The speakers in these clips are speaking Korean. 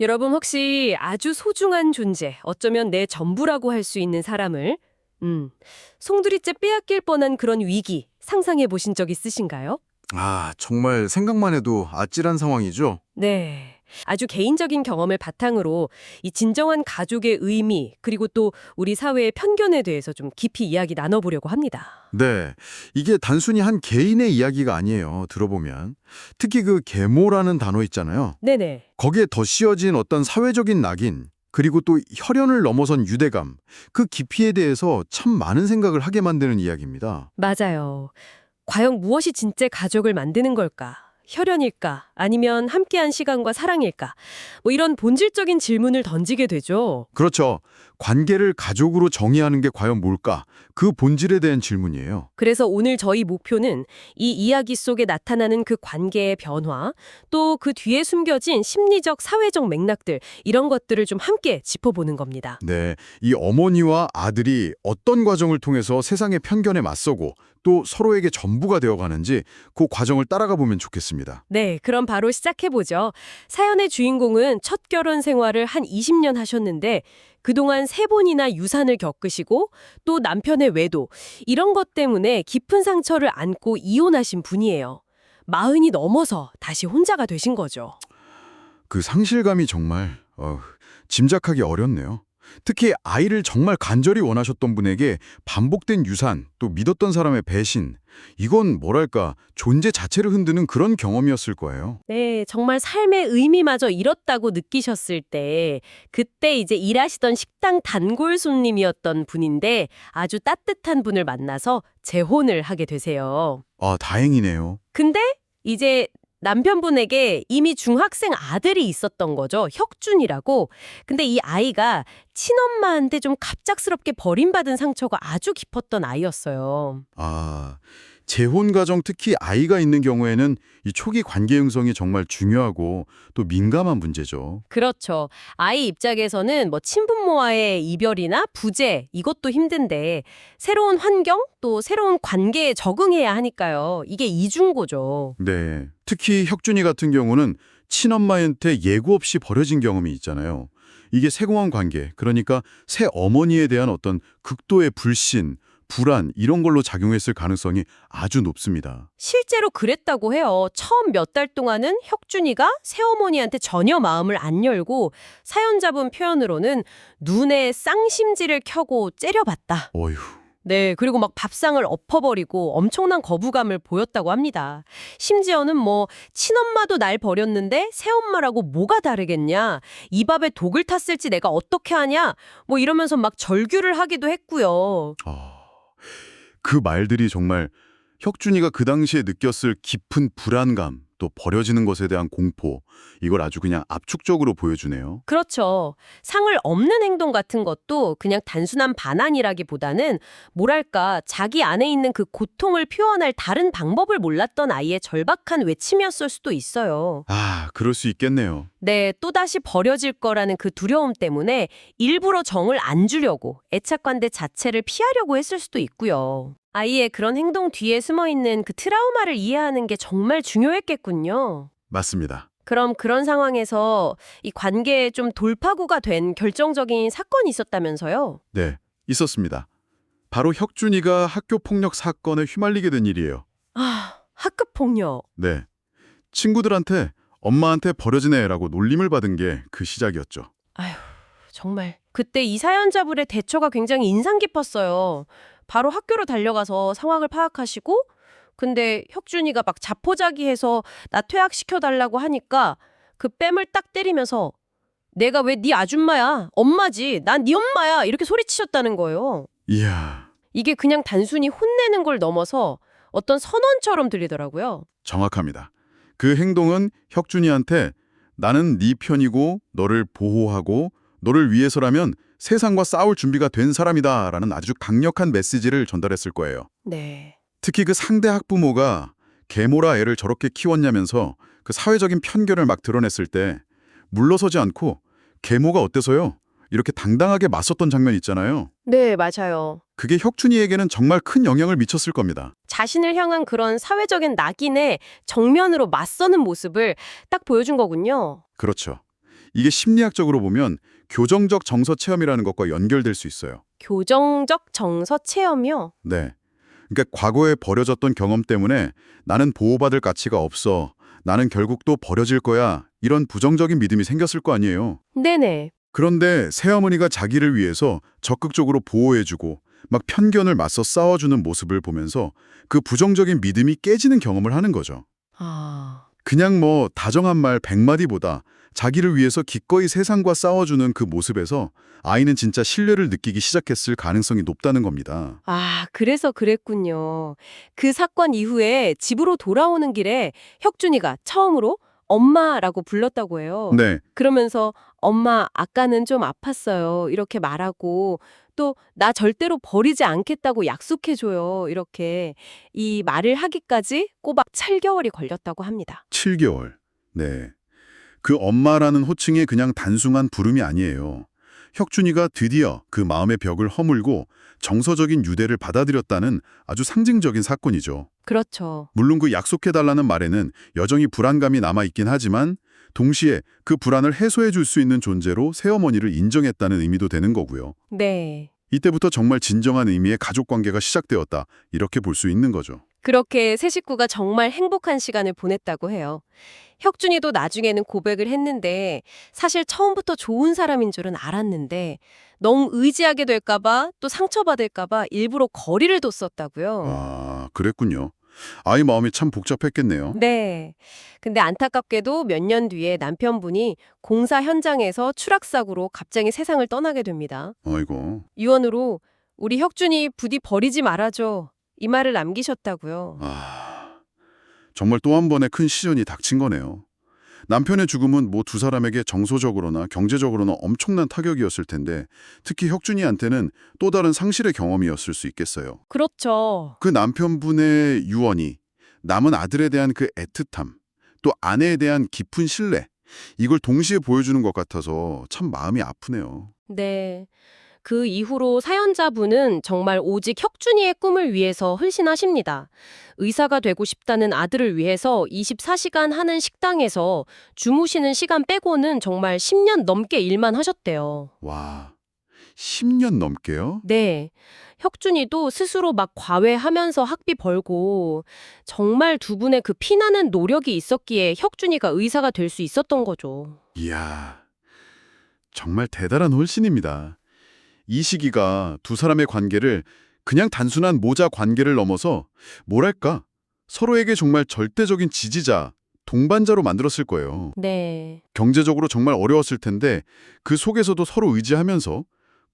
여러분 혹시 아주 소중한 존재, 어쩌면 내 전부라고 할 수 있는 사람을 음, 송두리째 빼앗길 뻔한 그런 위기 상상해 보신 적 있으신가요? 아, 정말 생각만 해도 아찔한 상황이죠? 네. 아주 개인적인 경험을 바탕으로 이 진정한 가족의 의미, 그리고 또 우리 사회의 편견에 대해서 좀 깊이 이야기 나눠보려고 합니다. 네. 이게 단순히 한 개인의 이야기가 아니에요. 들어보면. 특히 그 계모라는 단어 있잖아요. 네네. 거기에 더 씌어진 어떤 사회적인 낙인, 그리고 또 혈연을 넘어선 유대감, 그 깊이에 대해서 참 많은 생각을 하게 만드는 이야기입니다. 맞아요. 과연 무엇이 진짜 가족을 만드는 걸까? 혈연일까? 아니면 함께한 시간과 사랑일까? 뭐 이런 본질적인 질문을 던지게 되죠. 그렇죠. 관계를 가족으로 정의하는 게 과연 뭘까? 그 본질에 대한 질문이에요. 그래서 오늘 저희 목표는 이 이야기 속에 나타나는 그 관계의 변화, 또 그 뒤에 숨겨진 심리적, 사회적 맥락들, 이런 것들을 좀 함께 짚어보는 겁니다. 네, 이 어머니와 아들이 어떤 과정을 통해서 세상의 편견에 맞서고 또 서로에게 전부가 되어가는지 그 과정을 따라가 보면 좋겠습니다. 네, 그럼 바로 시작해보죠. 사연의 주인공은 첫 결혼 생활을 한 20년 하셨는데 그동안 세 번이나 유산을 겪으시고 또 남편의 외도 이런 것 때문에 깊은 상처를 안고 이혼하신 분이에요. 마흔이 넘어서 다시 혼자가 되신 거죠. 그 상실감이 정말 어, 짐작하기 어렵네요. 특히 아이를 정말 간절히 원하셨던 분에게 반복된 유산, 또 믿었던 사람의 배신, 이건 뭐랄까 존재 자체를 흔드는 그런 경험이었을 거예요. 네, 정말 삶의 의미마저 잃었다고 느끼셨을 때 그때 이제 일하시던 식당 단골 손님이었던 분인데 아주 따뜻한 분을 만나서 재혼을 하게 되세요. 아, 다행이네요. 근데 이제 남편분에게 이미 중학생 아들이 있었던 거죠. 혁준이라고. 근데 이 아이가 친엄마한테 좀 갑작스럽게 버림받은 상처가 아주 깊었던 아이였어요. 아, 재혼 가정 특히 아이가 있는 경우에는 이 초기 관계 형성이 정말 중요하고 또 민감한 문제죠. 그렇죠. 아이 입장에서는 뭐 친부모와의 이별이나 부재 이것도 힘든데 새로운 환경 또 새로운 관계에 적응해야 하니까요. 이게 이중고죠. 네. 특히 혁준이 같은 경우는 친엄마한테 예고 없이 버려진 경험이 있잖아요. 이게 세공한 관계, 그러니까 새 어머니에 대한 어떤 극도의 불신, 불안 이런 걸로 작용했을 가능성이 아주 높습니다. 실제로 그랬다고 해요. 처음 몇 달 동안은 혁준이가 새어머니한테 전혀 마음을 안 열고 사연자분 표현으로는 눈에 쌍심지를 켜고 째려봤다. 어휴. 네, 그리고 막 밥상을 엎어버리고 엄청난 거부감을 보였다고 합니다. 심지어는 뭐 친엄마도 날 버렸는데 새엄마라고 뭐가 다르겠냐? 이 밥에 독을 탔을지 내가 어떻게 하냐? 뭐 이러면서 막 절규를 하기도 했고요. 아, 그 말들이 정말 혁준이가 그 당시에 느꼈을 깊은 불안감, 또 버려지는 것에 대한 공포, 이걸 아주 그냥 압축적으로 보여주네요. 그렇죠. 상을 없는 행동 같은 것도 그냥 단순한 반환이라기보다는 뭐랄까 자기 안에 있는 그 고통을 표현할 다른 방법을 몰랐던 아이의 절박한 외침이었을 수도 있어요. 아, 그럴 수 있겠네요. 네, 또다시 버려질 거라는 그 두려움 때문에 일부러 정을 안 주려고 애착관계 자체를 피하려고 했을 수도 있고요. 아이의 그런 행동 뒤에 숨어 있는 그 트라우마를 이해하는 게 정말 중요했겠군요. 맞습니다. 그럼 그런 상황에서 이 관계에 좀 돌파구가 된 결정적인 사건이 있었다면서요? 네, 있었습니다. 바로 혁준이가 학교 폭력 사건에 휘말리게 된 일이에요. 아, 학급 폭력. 네. 친구들한테 엄마한테 버려진 애라고 놀림을 받은 게 그 시작이었죠. 아휴, 정말. 그때 이 사연자분의 대처가 굉장히 인상 깊었어요. 바로 학교로 달려가서 상황을 파악하시고 근데 혁준이가 막 자포자기해서 나 퇴학시켜달라고 하니까 그 뺨을 딱 때리면서 내가 왜 네 아줌마야? 엄마지. 난 네 엄마야. 이렇게 소리치셨다는 거예요. 이야, 이게 그냥 단순히 혼내는 걸 넘어서 어떤 선언처럼 들리더라고요. 정확합니다. 그 행동은 혁준이한테 나는 네 편이고 너를 보호하고 너를 위해서라면 세상과 싸울 준비가 된 사람이다 라는 아주 강력한 메시지를 전달했을 거예요. 네. 특히 그 상대 학부모가 계모라 애를 저렇게 키웠냐면서 그 사회적인 편견을 막 드러냈을 때 물러서지 않고 계모가 어때서요? 이렇게 당당하게 맞섰던 장면 있잖아요. 네, 맞아요. 그게 혁준이에게는 정말 큰 영향을 미쳤을 겁니다. 자신을 향한 그런 사회적인 낙인에 정면으로 맞서는 모습을 딱 보여준 거군요. 그렇죠. 이게 심리학적으로 보면 교정적 정서 체험이라는 것과 연결될 수 있어요. 교정적 정서 체험이요? 네. 그러니까 과거에 버려졌던 경험 때문에 나는 보호받을 가치가 없어. 나는 결국 또 버려질 거야. 이런 부정적인 믿음이 생겼을 거 아니에요. 네네. 그런데 새어머니가 자기를 위해서 적극적으로 보호해주고 막 편견을 맞서 싸워주는 모습을 보면서 그 부정적인 믿음이 깨지는 경험을 하는 거죠. 아, 그냥 뭐 다정한 말 100마디보다 자기를 위해서 기꺼이 세상과 싸워주는 그 모습에서 아이는 진짜 신뢰를 느끼기 시작했을 가능성이 높다는 겁니다. 아, 그래서 그랬군요. 그 사건 이후에 집으로 돌아오는 길에 혁준이가 처음으로 엄마라고 불렀다고 해요. 네, 그러면서 엄마 아까는 좀 아팠어요. 이렇게 말하고 또 나 절대로 버리지 않겠다고 약속해줘요. 이렇게 이 말을 하기까지 꼬박 7개월이 걸렸다고 합니다. 7개월. 네. 그 엄마라는 호칭이 그냥 단순한 부름이 아니에요. 혁준이가 드디어 그 마음의 벽을 허물고 정서적인 유대를 받아들였다는 아주 상징적인 사건이죠. 그렇죠. 물론 그 약속해달라는 말에는 여전히 불안감이 남아있긴 하지만 동시에 그 불안을 해소해 줄 수 있는 존재로 새어머니를 인정했다는 의미도 되는 거고요. 네. 이때부터 정말 진정한 의미의 가족관계가 시작되었다 이렇게 볼 수 있는 거죠. 그렇게 세 식구가 정말 행복한 시간을 보냈다고 해요. 혁준이도 나중에는 고백을 했는데 사실 처음부터 좋은 사람인 줄은 알았는데 너무 의지하게 될까봐 또 상처받을까봐 일부러 거리를 뒀었다고요. 아, 그랬군요. 아이 마음이 참 복잡했겠네요. 네. 근데 안타깝게도 몇 년 뒤에 남편분이 공사 현장에서 추락사고로 갑자기 세상을 떠나게 됩니다. 아이고. 유언으로 우리 혁준이 부디 버리지 말아줘. 이 말을 남기셨다고요. 아, 정말 또 한 번의 큰 시련이 닥친 거네요. 남편의 죽음은 뭐 두 사람에게 정서적으로나 경제적으로나 엄청난 타격이었을 텐데 특히 혁준이한테는 또 다른 상실의 경험이었을 수 있겠어요. 그렇죠. 그 남편분의 유언이 남은 아들에 대한 그 애틋함, 또 아내에 대한 깊은 신뢰, 이걸 동시에 보여주는 것 같아서 참 마음이 아프네요. 네. 그 이후로 사연자분은 정말 오직 혁준이의 꿈을 위해서 헌신하십니다. 의사가 되고 싶다는 아들을 위해서 24시간 하는 식당에서 주무시는 시간 빼고는 정말 10년 넘게 일만 하셨대요. 와, 10년 넘게요? 네. 혁준이도 스스로 막 과외하면서 학비 벌고 정말 두 분의 그 피나는 노력이 있었기에 혁준이가 의사가 될 수 있었던 거죠. 이야, 정말 대단한 헌신입니다. 이 시기가 두 사람의 관계를 그냥 단순한 모자 관계를 넘어서 뭐랄까 서로에게 정말 절대적인 지지자, 동반자로 만들었을 거예요. 네. 경제적으로 정말 어려웠을 텐데 그 속에서도 서로 의지하면서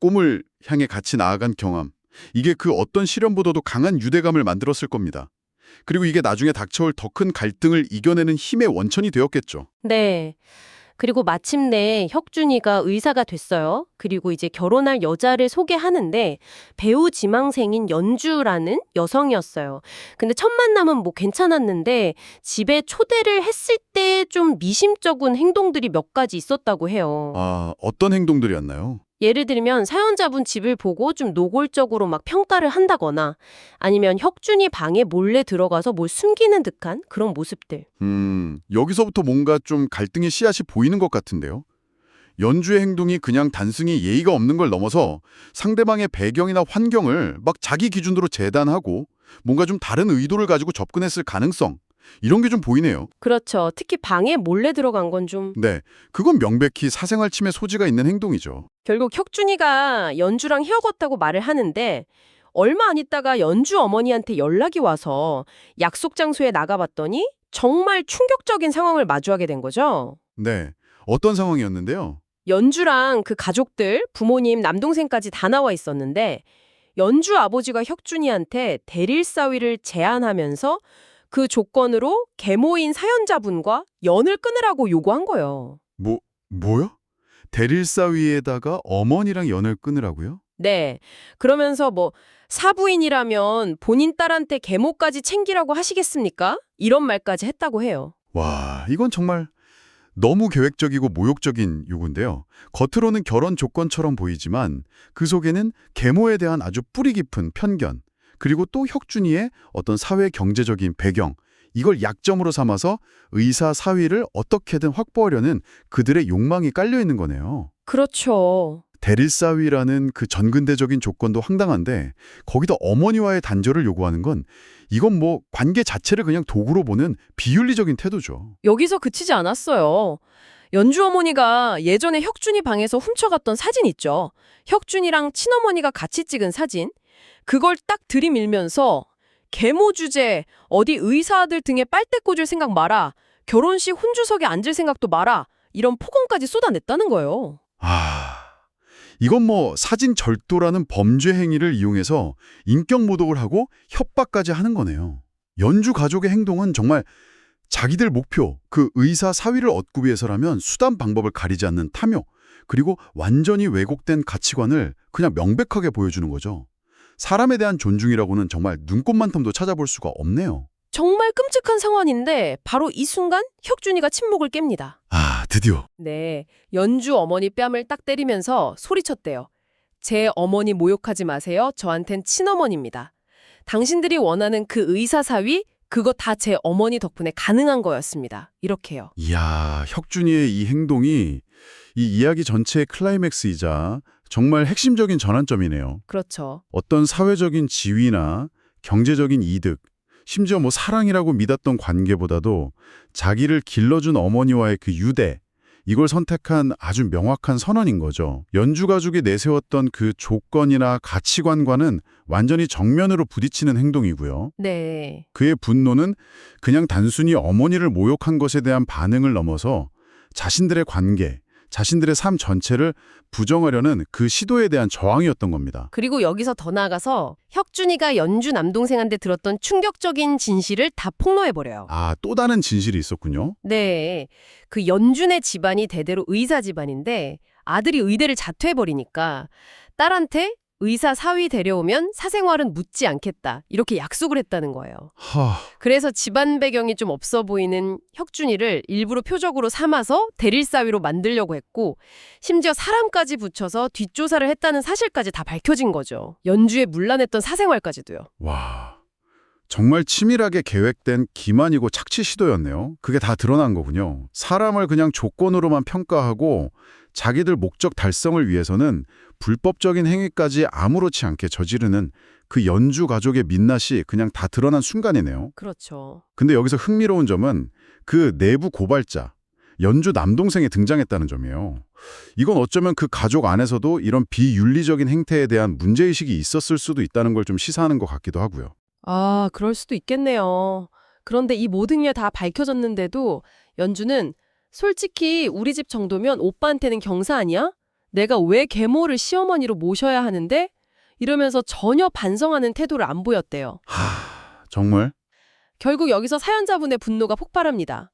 꿈을 향해 같이 나아간 경험. 이게 그 어떤 시련보다도 강한 유대감을 만들었을 겁니다. 그리고 이게 나중에 닥쳐올 더 큰 갈등을 이겨내는 힘의 원천이 되었겠죠. 네. 그리고 마침내 혁준이가 의사가 됐어요. 그리고 이제 결혼할 여자를 소개하는데 배우 지망생인 연주라는 여성이었어요. 근데 첫 만남은 뭐 괜찮았는데 집에 초대를 했을 때 좀 미심쩍은 행동들이 몇 가지 있었다고 해요. 아, 어떤 행동들이었나요? 예를 들면 사연자분 집을 보고 좀 노골적으로 막 평가를 한다거나 아니면 혁준이 방에 몰래 들어가서 뭘 숨기는 듯한 그런 모습들. 음, 여기서부터 뭔가 좀 갈등의 씨앗이 보이는 것 같은데요. 연주의 행동이 그냥 단순히 예의가 없는 걸 넘어서 상대방의 배경이나 환경을 막 자기 기준으로 재단하고 뭔가 좀 다른 의도를 가지고 접근했을 가능성 이런 게 좀 보이네요. 그렇죠. 특히 방에 몰래 들어간 건 좀 네, 그건 명백히 사생활 침해 소지가 있는 행동이죠. 결국 혁준이가 연주랑 헤어졌다고 말을 하는데 얼마 안 있다가 연주 어머니한테 연락이 와서 약속 장소에 나가봤더니 정말 충격적인 상황을 마주하게 된 거죠. 네, 어떤 상황이었는데요? 연주랑 그 가족들, 부모님, 남동생까지 다 나와 있었는데 연주 아버지가 혁준이한테 대릴 사위를 제안하면서 그 조건으로 계모인 사연자분과 연을 끊으라고 요구한 거예요. 뭐, 뭐요? 대릴사 위에다가 어머니랑 연을 끊으라고요? 네. 그러면서 뭐 사부인이라면 본인 딸한테 계모까지 챙기라고 하시겠습니까? 이런 말까지 했다고 해요. 와, 이건 정말 너무 계획적이고 모욕적인 요구인데요. 겉으로는 결혼 조건처럼 보이지만 그 속에는 계모에 대한 아주 뿌리 깊은 편견, 그리고 또 혁준이의 어떤 사회 경제적인 배경, 이걸 약점으로 삼아서 의사 사위를 어떻게든 확보하려는 그들의 욕망이 깔려 있는 거네요. 그렇죠. 대릴사위라는 그 전근대적인 조건도 황당한데 거기다 어머니와의 단절을 요구하는 건 이건 뭐 관계 자체를 그냥 도구로 보는 비윤리적인 태도죠. 여기서 그치지 않았어요. 연주 어머니가 예전에 혁준이 방에서 훔쳐갔던 사진 있죠. 혁준이랑 친어머니가 같이 찍은 사진. 그걸 딱 들이밀면서 계모 주제, 어디 의사 아들 등에 빨대 꽂을 생각 마라. 결혼식 혼주석에 앉을 생각도 마라. 이런 폭언까지 쏟아냈다는 거예요. 아, 이건 뭐 사진 절도라는 범죄 행위를 이용해서 인격 모독을 하고 협박까지 하는 거네요. 연주 가족의 행동은 정말 자기들 목표, 그 의사 사위를 얻기 위해서라면 수단 방법을 가리지 않는 탐욕, 그리고 완전히 왜곡된 가치관을 그냥 명백하게 보여주는 거죠. 사람에 대한 존중이라고는 정말 눈꼽만 텀도 찾아볼 수가 없네요. 정말 끔찍한 상황인데 바로 이 순간 혁준이가 침묵을 깹니다. 아, 드디어. 네, 연주 어머니 뺨을 딱 때리면서 소리쳤대요. 제 어머니 모욕하지 마세요. 저한텐 친어머니입니다. 당신들이 원하는 그 의사 사위 그거 다 제 어머니 덕분에 가능한 거였습니다. 이렇게요. 이야, 혁준이의 이 행동이 이 이야기 전체의 클라이맥스이자 정말 핵심적인 전환점이네요. 그렇죠. 어떤 사회적인 지위나 경제적인 이득, 심지어 뭐 사랑이라고 믿었던 관계보다도 자기를 길러준 어머니와의 그 유대, 이걸 선택한 아주 명확한 선언인 거죠. 연주 가족이 내세웠던 그 조건이나 가치관과는 완전히 정면으로 부딪히는 행동이고요. 네. 그의 분노는 그냥 단순히 어머니를 모욕한 것에 대한 반응을 넘어서 자신들의 관계, 자신들의 삶 전체를 부정하려는 그 시도에 대한 저항이었던 겁니다. 그리고 여기서 더 나아가서 혁준이가 연주 남동생한테 들었던 충격적인 진실을 다 폭로해버려요. 아, 또 다른 진실이 있었군요. 네. 그 연준의 집안이 대대로 의사 집안인데 아들이 의대를 자퇴해버리니까 딸한테 의사 사위 데려오면 사생활은 묻지 않겠다. 이렇게 약속을 했다는 거예요. 하, 그래서 집안 배경이 좀 없어 보이는 혁준이를 일부러 표적으로 삼아서 대릴 사위로 만들려고 했고 심지어 사람까지 붙여서 뒷조사를 했다는 사실까지 다 밝혀진 거죠. 연주에 문란했던 사생활까지도요. 와. 정말 치밀하게 계획된 기만이고 착취 시도였네요. 그게 다 드러난 거군요. 사람을 그냥 조건으로만 평가하고 자기들 목적 달성을 위해서는 불법적인 행위까지 아무렇지 않게 저지르는 그 연주 가족의 민낯이 그냥 다 드러난 순간이네요. 그렇죠. 근데 여기서 흥미로운 점은 그 내부 고발자, 연주 남동생이 등장했다는 점이에요. 이건 어쩌면 그 가족 안에서도 이런 비윤리적인 행태에 대한 문제의식이 있었을 수도 있다는 걸 좀 시사하는 것 같기도 하고요. 아, 그럴 수도 있겠네요. 그런데 이 모든 게 다 밝혀졌는데도 연주는 솔직히 우리 집 정도면 오빠한테는 경사 아니야? 내가 왜 계모를 시어머니로 모셔야 하는데? 이러면서 전혀 반성하는 태도를 안 보였대요. 하, 정말? 결국 여기서 사연자분의 분노가 폭발합니다.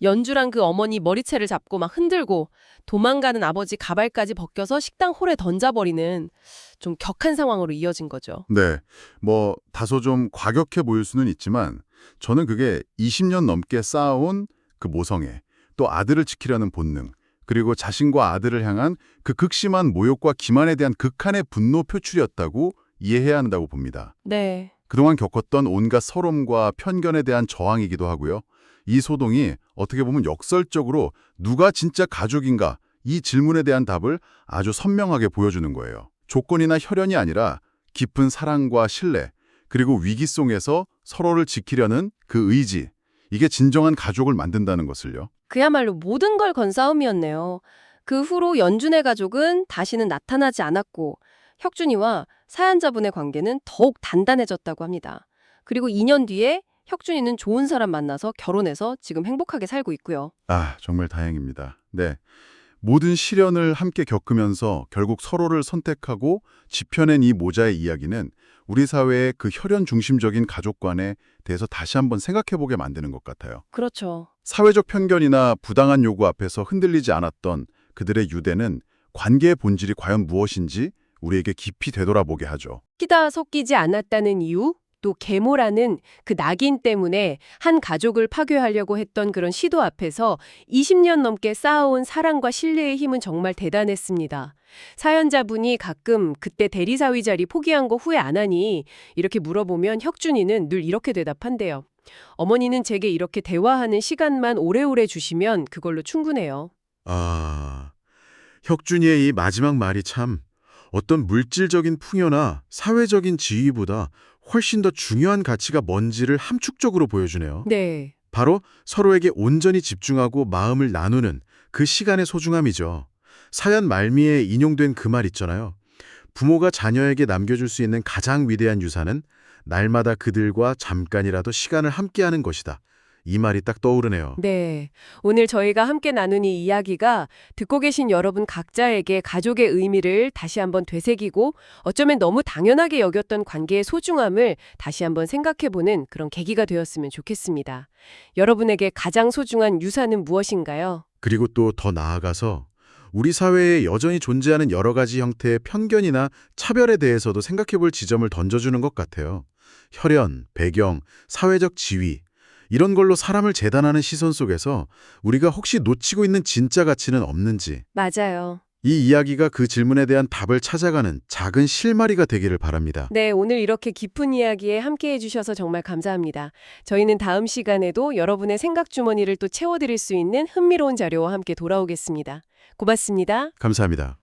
연주랑 그 어머니 머리채를 잡고 막 흔들고 도망가는 아버지 가발까지 벗겨서 식당 홀에 던져버리는 좀 격한 상황으로 이어진 거죠. 네. 뭐 다소 좀 과격해 보일 수는 있지만 저는 그게 20년 넘게 쌓아온 그 모성애, 또 아들을 지키려는 본능, 그리고 자신과 아들을 향한 그 극심한 모욕과 기만에 대한 극한의 분노 표출이었다고 이해해야 한다고 봅니다. 네. 그동안 겪었던 온갖 서름과 편견에 대한 저항이기도 하고요. 이 소동이 어떻게 보면 역설적으로 누가 진짜 가족인가 이 질문에 대한 답을 아주 선명하게 보여주는 거예요. 조건이나 혈연이 아니라 깊은 사랑과 신뢰, 그리고 위기 속에서 서로를 지키려는 그 의지, 이게 진정한 가족을 만든다는 것을요. 그야말로 모든 걸 건 싸움이었네요. 그 후로 연준의 가족은 다시는 나타나지 않았고 혁준이와 사연자분의 관계는 더욱 단단해졌다고 합니다. 그리고 2년 뒤에 혁준이는 좋은 사람 만나서 결혼해서 지금 행복하게 살고 있고요. 아, 정말 다행입니다. 네. 모든 시련을 함께 겪으면서 결국 서로를 선택하고 지펴낸 이 모자의 이야기는 우리 사회의 그 혈연 중심적인 가족관에 대해서 다시 한번 생각해보게 만드는 것 같아요. 그렇죠. 사회적 편견이나 부당한 요구 앞에서 흔들리지 않았던 그들의 유대는 관계의 본질이 과연 무엇인지 우리에게 깊이 되돌아보게 하죠. 끼다 섞이지 않았다는 이유, 또 계모라는 그 낙인 때문에 한 가족을 파괴하려고 했던 그런 시도 앞에서 20년 넘게 쌓아온 사랑과 신뢰의 힘은 정말 대단했습니다. 사연자분이 가끔 그때 대리사위 자리 포기한 거 후회 안 하니 이렇게 물어보면 혁준이는 늘 이렇게 대답한대요. 어머니는 제게 이렇게 대화하는 시간만 오래오래 주시면 그걸로 충분해요. 아, 혁준이의 이 마지막 말이 참 어떤 물질적인 풍요나 사회적인 지위보다 훨씬 더 중요한 가치가 뭔지를 함축적으로 보여주네요. 네. 바로 서로에게 온전히 집중하고 마음을 나누는 그 시간의 소중함이죠. 사연 말미에 인용된 그 말 있잖아요. 부모가 자녀에게 남겨줄 수 있는 가장 위대한 유산은 날마다 그들과 잠깐이라도 시간을 함께하는 것이다. 이 말이 딱 떠오르네요. 네. 오늘 저희가 함께 나눈 이 이야기가 듣고 계신 여러분 각자에게 가족의 의미를 다시 한번 되새기고 어쩌면 너무 당연하게 여겼던 관계의 소중함을 다시 한번 생각해보는 그런 계기가 되었으면 좋겠습니다. 여러분에게 가장 소중한 유산은 무엇인가요? 그리고 또 더 나아가서 우리 사회에 여전히 존재하는 여러 가지 형태의 편견이나 차별에 대해서도 생각해 볼 지점을 던져주는 것 같아요. 혈연, 배경, 사회적 지위, 이런 걸로 사람을 재단하는 시선 속에서 우리가 혹시 놓치고 있는 진짜 가치는 없는지, 맞아요. 이 이야기가 그 질문에 대한 답을 찾아가는 작은 실마리가 되기를 바랍니다. 네, 오늘 이렇게 깊은 이야기에 함께 해 주셔서 정말 감사합니다. 저희는 다음 시간에도 여러분의 생각 주머니를 또 채워드릴 수 있는 흥미로운 자료와 함께 돌아오겠습니다. 고맙습니다. 감사합니다.